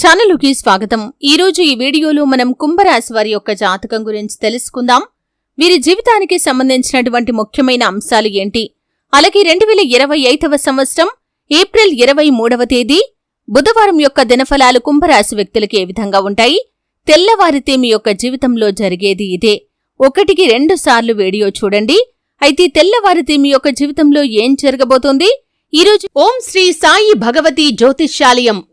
ఛానలుకి స్వాగతం. ఈ రోజు ఈ వీడియోలో మనం కుంభరాశి వారి యొక్క జాతకం గురించి తెలుసుకుందాం. వీరి జీవితానికి సంబంధించినటువంటి ముఖ్యమైన అంశాలు ఏంటి? అలాగే రెండు వేల ఇరవై ఐదవ సంవత్సరం ఏప్రిల్ ఇరవై మూడవ తేదీ బుధవారం యొక్క దినఫలాలు కుంభరాశి వ్యక్తులకి ఏ విధంగా ఉంటాయి? తెల్లవారితే మీ యొక్క జీవితంలో జరిగేది ఇదే. ఒకటికి రెండు సార్లు వీడియో చూడండి. అయితే తెల్లవారితే మీ యొక్క జీవితంలో ఏం జరగబోతోంది? ఈరోజు ఓం శ్రీ సాయి భగవతి జ్యోతిష్యాలయం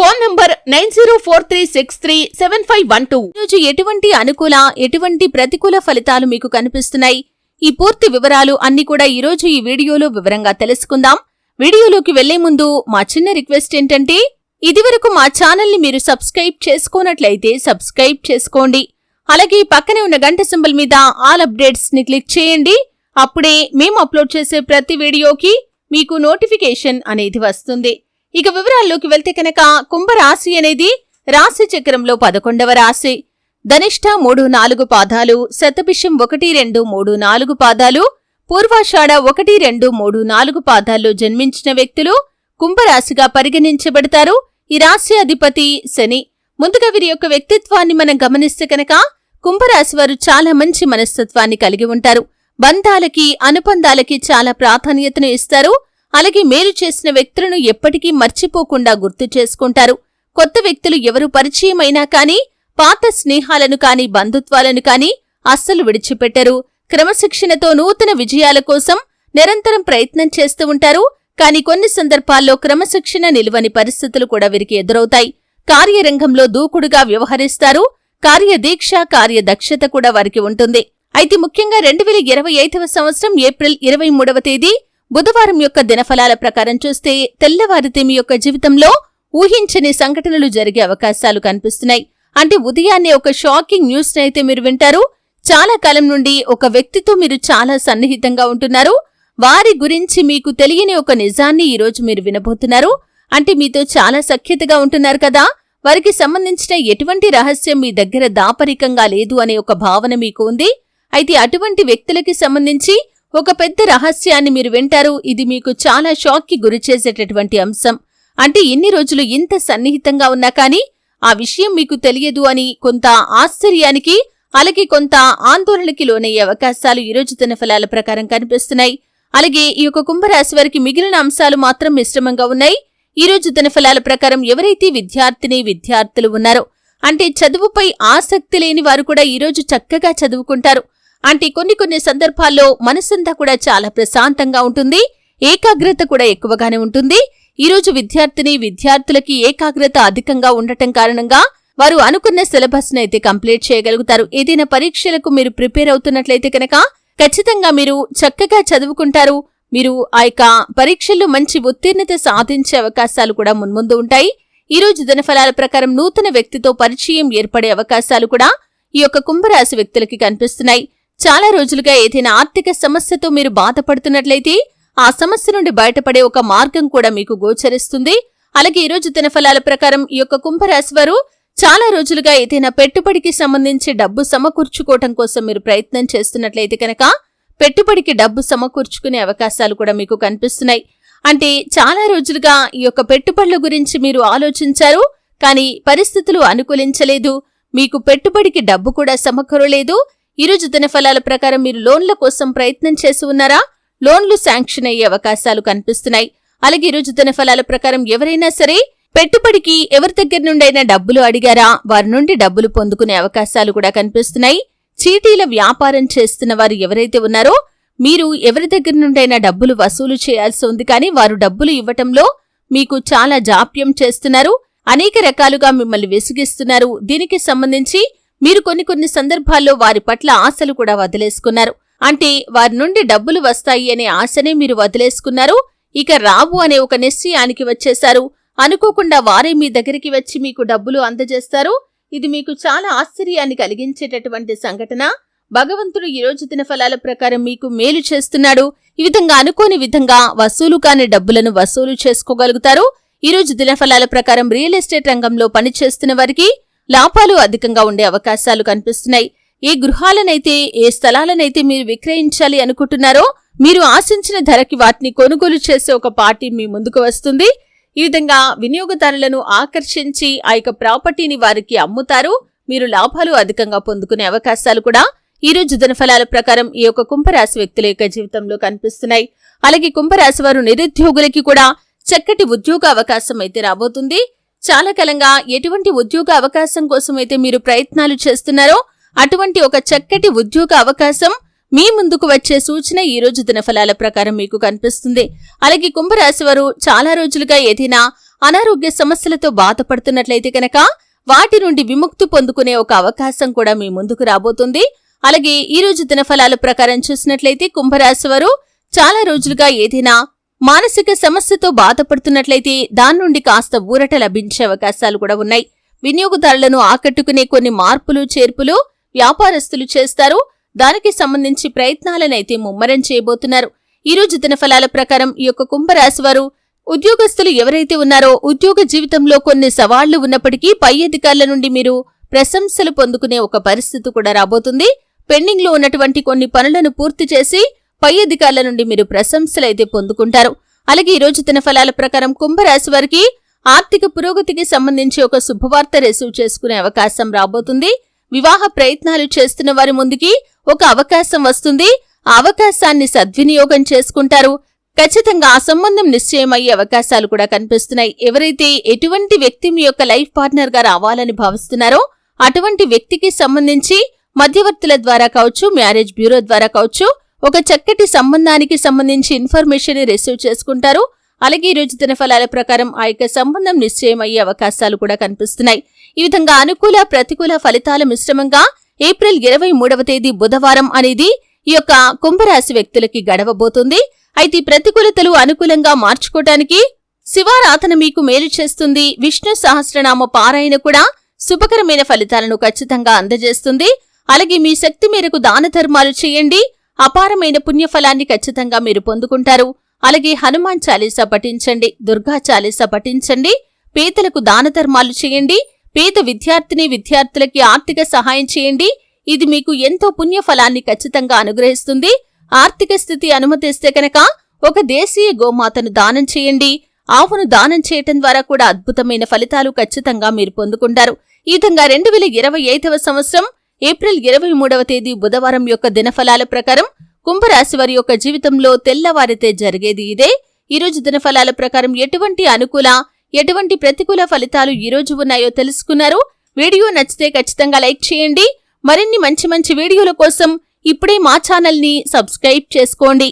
Phone number nine zero four three six three seven five one two. రోజు ఎటువంటి అనుకూల ఎటువంటి ప్రతికూల ఫలితాలు మీకు కనిపిస్తున్నాయి? ఈ పూర్తి వివరాలు అన్ని కూడా ఈరోజు ఈ వీడియోలో వివరంగా తెలుసుకుందాం. వీడియోలోకి వెళ్ళే ముందు మా చిన్న రిక్వెస్ట్ ఏంటంటే ఇదివరకు మా ఛానల్ని మీరు సబ్స్క్రైబ్ చేసుకోనట్లయితే సబ్స్క్రైబ్ చేసుకోండి. అలాగే పక్కనే ఉన్న గంట సింబల్ మీద ఆల్ అప్డేట్స్ని క్లిక్ చేయండి. అప్పుడే మేము అప్లోడ్ చేసే ప్రతి వీడియోకి మీకు నోటిఫికేషన్ అనేది వస్తుంది. ఇక వివరాల్లోకి వెళ్తే కనుక కుంభరాశి అనేది రాశి చక్రంలో పదకొండవ రాశి. ధనిష్ట మూడు నాలుగు పాదాలు శతభిషం ఒకటి రెండు మూడు నాలుగు పాదాలు పూర్వాషాఢ ఒకటి రెండు మూడు నాలుగు పాదాల్లో జన్మించిన వ్యక్తులు కుంభరాశిగా పరిగణించబడతారు. ఈ రాశి అధిపతి శని. ముందుగా వీరి యొక్క వ్యక్తిత్వాన్ని మనం గమనిస్తే కనుక కుంభరాశి వారు చాలా మంచి మనస్తత్వాన్ని కలిగి ఉంటారు. బంధాలకి అనుబంధాలకి చాలా ప్రాధాన్యతను ఇస్తారు. అలాగే మేలు చేసిన వ్యక్తులను ఎప్పటికీ మర్చిపోకుండా గుర్తు చేసుకుంటారు. కొత్త వ్యక్తులు ఎవరు పరిచయమైనా కానీ పాత స్నేహాలను కాని బంధుత్వాలను కాని అస్సలు విడిచిపెట్టరు. క్రమశిక్షణతో నూతన విజయాల కోసం నిరంతరం ప్రయత్నం చేస్తూ ఉంటారు. కానీ కొన్ని సందర్భాల్లో క్రమశిక్షణ నిలువని పరిస్థితులు కూడా వీరికి ఎదురవుతాయి. కార్యరంగంలో దూకుడుగా వ్యవహరిస్తారు. కార్యదీక్ష కార్యదక్షత కూడా వారికి ఉంటుంది. అయితే ముఖ్యంగా రెండు వేల ఇరవై ఐదవ సంవత్సరం ఏప్రిల్ ఇరవై మూడవ తేదీ బుధవారం యొక్క దినఫలాల ప్రకారం చూస్తే తెల్లవారితే మీ యొక్క జీవితంలో ఊహించని సంఘటనలు జరిగే అవకాశాలు కనిపిస్తున్నాయి. అంటే ఉదయాన్నే ఒక షాకింగ్ న్యూస్ అయితే మీరు వింటారు. చాలా కాలం నుండి ఒక వ్యక్తితో మీరు చాలా సన్నిహితంగా ఉంటున్నారు. వారి గురించి మీకు తెలియని ఒక నిజాన్ని ఈరోజు మీరు వినబోతున్నారు. అంటే మీతో చాలా సఖ్యతగా ఉంటున్నారు కదా. వారికి సంబంధించిన ఎటువంటి రహస్యం మీ దగ్గర దాపరికంగా లేదు అనే ఒక భావన మీకు ఉంది. అయితే అటువంటి వ్యక్తులకి సంబంధించి ఒక పెద్ద రహస్యాన్ని మీరు వింటారు. ఇది మీకు చాలా షాక్కి గురిచేసేటటువంటి అంశం. అంటే ఇన్ని రోజులు ఇంత సన్నిహితంగా ఉన్నా కానీ ఆ విషయం మీకు తెలియదు అని కొంత ఆశ్చర్యానికి అలాగే కొంత ఆందోళనకి లోనయ్యే అవకాశాలు ఈరోజు తన ఫలాల ప్రకారం కనిపిస్తున్నాయి. అలాగే ఈ యొక్క కుంభరాశి వారికి మిగిలిన అంశాలు మాత్రం మిశ్రమంగా ఉన్నాయి. ఈ రోజు తన ఫలాల ప్రకారం ఎవరైతే విద్యార్థిని విద్యార్థులు ఉన్నారో అంటే చదువుపై ఆసక్తి లేని వారు కూడా ఈరోజు చక్కగా చదువుకుంటారు. అంటే కొన్ని కొన్ని సందర్భాల్లో మనసంతా కూడా చాలా ప్రశాంతంగా ఉంటుంది ఏకాగ్రత కూడా ఎక్కువగానే ఉంటుంది. ఈ రోజు విద్యార్థిని విద్యార్థులకి ఏకాగ్రత అధికంగా ఉండటం కారణంగా వారు అనుకున్న సిలబస్ అయితే కంప్లీట్ చేయగలుగుతారు. ఏదైనా పరీక్షలకు మీరు ప్రిపేర్ అవుతున్నట్లయితే కనుక ఖచ్చితంగా మీరు చక్కగా చదువుకుంటారు. మీరు ఆ యొక్క పరీక్షల్లో మంచి ఉత్తీర్ణత సాధించే అవకాశాలు కూడా మున్ముందు ఉంటాయి. ఈ రోజు దినఫలాల ప్రకారం నూతన వ్యక్తితో పరిచయం ఏర్పడే అవకాశాలు కూడా ఈ యొక్క కుంభరాశి వ్యక్తులకి కనిపిస్తున్నాయి. చాలా రోజులుగా ఏదైనా ఆర్థిక సమస్యతో మీరు బాధపడుతున్నట్లయితే ఆ సమస్య నుండి బయటపడే ఒక మార్గం కూడా మీకు గోచరిస్తుంది. అలాగే ఈ రోజు దినఫలాల ప్రకారం ఈ యొక్క కుంభరాశి వారు చాలా రోజులుగా ఏదైనా పెట్టుబడికి సంబంధించి డబ్బు సమకూర్చుకోవటం కోసం మీరు ప్రయత్నం చేస్తున్నట్లయితే కనుక పెట్టుబడికి డబ్బు సమకూర్చుకునే అవకాశాలు కూడా మీకు కనిపిస్తున్నాయి. అంటే చాలా రోజులుగా ఈ యొక్క పెట్టుబడుల గురించి మీరు ఆలోచించారు కానీ పరిస్థితులు అనుకూలించలేదు. మీకు పెట్టుబడికి డబ్బు కూడా సమకూరలేదు. ఈరోజు దినఫలాల ప్రకారం మీరు లోన్ల కోసం ప్రయత్నం చేసి ఉన్నారా? లోన్లు శాంక్షన్ అయ్యే అవకాశాలు కనిపిస్తున్నాయి. అలాగే ఈరోజు దినఫలాల ప్రకారం ఎవరైనా సరే పెట్టుబడికి ఎవరి దగ్గర నుండైనా డబ్బులు అడిగారా? వారి నుండి డబ్బులు పొందుకునే అవకాశాలు కూడా కనిపిస్తున్నాయి. చీటీల వ్యాపారం చేస్తున్న వారు ఎవరైతే ఉన్నారో మీరు ఎవరి దగ్గర నుండైనా డబ్బులు వసూలు చేయాల్సి ఉంది కానీ వారు డబ్బులు ఇవ్వటంలో మీకు చాలా జాప్యం చేస్తున్నారు. అనేక రకాలుగా మిమ్మల్ని విసిగిస్తున్నారు. దీనికి సంబంధించి మీరు కొన్ని కొన్ని సందర్భాల్లో వారి పట్ల ఆశలు కూడా వదిలేసుకున్నారు. అంటే వారి నుండి డబ్బులు వస్తాయి అనే ఆశనే మీరు వదిలేసుకున్నారు. ఇక రావు అనే ఒక నిశ్చయానికి వచ్చేశారు. అనుకోకుండా వారే మీ దగ్గరికి వచ్చి మీకు డబ్బులు అందజేస్తారు. ఇది మీకు చాలా ఆశ్చర్యాన్ని కలిగించేటటువంటి సంఘటన. భగవంతుడు ఈ రోజు దిన ఫలాల ప్రకారం మీకు మేలు చేస్తున్నాడు. ఈ విధంగా అనుకోని విధంగా వసూలు కాని డబ్బులను వసూలు చేసుకోగలుగుతారు. ఈ రోజు దినఫలాల ప్రకారం రియల్ ఎస్టేట్ రంగంలో పనిచేస్తున్న వారికి లాభాలు అధికంగా ఉండే అవకాశాలు కనిపిస్తున్నాయి. ఏ గృహాలనైతే ఏ స్థలాలనైతే మీరు విక్రయించాలి అనుకుంటున్నారో మీరు ఆశించిన ధరకి వాటిని కొనుగోలు చేసే ఒక పార్టీ మీ ముందుకు వస్తుంది. ఈ విధంగా వినియోగదారులను ఆకర్షించి ఆ యొక్క ప్రాపర్టీని వారికి అమ్ముతారు. మీరు లాభాలు అధికంగా పొందుకునే అవకాశాలు కూడా ఈ రోజు దినఫలాల ప్రకారం ఈ యొక్క కుంభరాశి వ్యక్తుల యొక్క జీవితంలో కనిపిస్తున్నాయి. అలాగే కుంభరాశి వారు నిరుద్యోగులకి కూడా చక్కటి ఉద్యోగ అవకాశం అయితే రాబోతుంది. చాలా కాలంగా ఎటువంటి ఉద్యోగ అవకాశం కోసం అయితే మీరు ప్రయత్నాలు చేస్తున్నారో అటువంటి ఒక చక్కటి ఉద్యోగ అవకాశం మీ ముందుకు వచ్చే సూచన ఈ రోజు దినఫలాల ప్రకారం మీకు కనిపిస్తుంది. అలాగే కుంభరాశి వారు చాలా రోజులుగా ఏదైనా అనారోగ్య సమస్యలతో బాధపడుతున్నట్లయితే కనుక వాటి నుండి విముక్తి పొందుకునే ఒక అవకాశం కూడా మీ ముందుకు రాబోతుంది. అలాగే ఈ రోజు దినఫలాల ప్రకారం చూసినట్లయితే కుంభరాశి వారు చాలా రోజులుగా ఏదైనా మానసిక సమస్యతో బాధపడుతున్నట్లయితే దాని నుండి కాస్త ఊరట లభించే అవకాశాలు కూడా ఉన్నాయి. వినియోగదారులను ఆకట్టుకునే కొన్ని మార్పులు చేర్పులు వ్యాపారస్తులు చేస్తారు. దానికి సంబంధించి ప్రయత్నాలనైతే ముమ్మరం చేయబోతున్నారు. ఈ రోజు దినఫలాల ప్రకారం ఈ యొక్క కుంభరాశి వారు ఉద్యోగస్తులు ఎవరైతే ఉన్నారో ఉద్యోగ జీవితంలో కొన్ని సవాళ్ళు ఉన్నప్పటికీ పై అధికారుల నుండి మీరు ప్రశంసలు పొందుకునే ఒక పరిస్థితి కూడా రాబోతుంది. పెండింగ్లో ఉన్నటువంటి కొన్ని పనులను పూర్తి చేసి పై అధికారుల నుండి మీరు ప్రశంసలైతే పొందుకుంటారు. అలాగే ఈ రోజు దినఫలాల ప్రకారం కుంభరాశి వారికి ఆర్థిక పురోగతికి సంబంధించి ఒక శుభవార్త రిసీవ్ చేసుకునే అవకాశం రాబోతుంది. వివాహ ప్రయత్నాలు చేస్తున్న వారి ముందుకి ఒక అవకాశం వస్తుంది. ఆ అవకాశాన్ని సద్వినియోగం చేసుకుంటారు. ఖచ్చితంగా ఆ సంబంధం నిశ్చయమయ్యే అవకాశాలు కూడా కనిపిస్తున్నాయి. ఎవరైతే ఎటువంటి వ్యక్తి మీ యొక్క లైఫ్ పార్ట్నర్గా రావాలని భావిస్తున్నారో అటువంటి వ్యక్తికి సంబంధించి మధ్యవర్తుల ద్వారా కావచ్చు మ్యారేజ్ బ్యూరో ద్వారా కావచ్చు ఒక చక్కటి సంబంధానికి సంబంధించి ఇన్ఫర్మేషన్ రిసీవ్ చేసుకుంటారు. అలాగే ఈ రోజు దినఫలాల ప్రకారం ఆ యొక్క సంబంధం నిశ్చయమయ్యే అవకాశాలు కూడా కనిపిస్తున్నాయి. ఈ విధంగా అనుకూల ప్రతికూల ఫలితాల మిశ్రమంగా ఏప్రిల్ ఇరవై మూడవ తేదీ బుధవారం అనేది ఈ యొక్క కుంభరాశి వ్యక్తులకి గడవబోతుంది. అయితే ప్రతికూలతలు అనుకూలంగా మార్చుకోవటానికి శివారాధన మీకు మేలు చేస్తుంది. విష్ణు సహస్రనామ పారాయణ కూడా శుభకరమైన ఫలితాలను ఖచ్చితంగా అందజేస్తుంది. అలాగే మీ శక్తి మేరకు దాన ధర్మాలు చేయండి. అపారమైన పుణ్యఫలాన్ని ఖచ్చితంగా మీరు పొందుకుంటారు. అలాగే హనుమాన్ చాలీసా పఠించండి దుర్గా చాలీసా పఠించండి పేదలకు దాన ధర్మాలు చేయండి పేద విద్యార్థిని విద్యార్థులకి ఆర్థిక సహాయం చేయండి. ఇది మీకు ఎంతో పుణ్యఫలాన్ని ఖచ్చితంగా అనుగ్రహిస్తుంది. ఆర్థిక స్థితి అనుమతిస్తే కనుక ఒక దేశీయ గోమాతను దానం చేయండి. ఆవును దానం చేయటం ద్వారా కూడా అద్భుతమైన ఫలితాలు ఖచ్చితంగా మీరు పొందుకుంటారు. ఈ విధంగా రెండు వేల ఇరవై ఐదవ సంవత్సరం ఏప్రిల్ ఇరవై మూడవ తేదీ బుధవారం యొక్క దినఫలాల ప్రకారం కుంభరాశి వారి యొక్క జీవితంలో తెల్లవారితే జరిగేది ఇదే. ఈ రోజు దినఫలాల ప్రకారం ఎటువంటి అనుకూల ఎటువంటి ప్రతికూల ఫలితాలు ఈరోజు ఉన్నాయో తెలుసుకున్నారు. వీడియో నచ్చితే ఖచ్చితంగా లైక్ చేయండి. మరిన్ని మంచి మంచి వీడియోల కోసం ఇప్పుడే మా ఛానల్ని సబ్స్క్రైబ్ చేసుకోండి.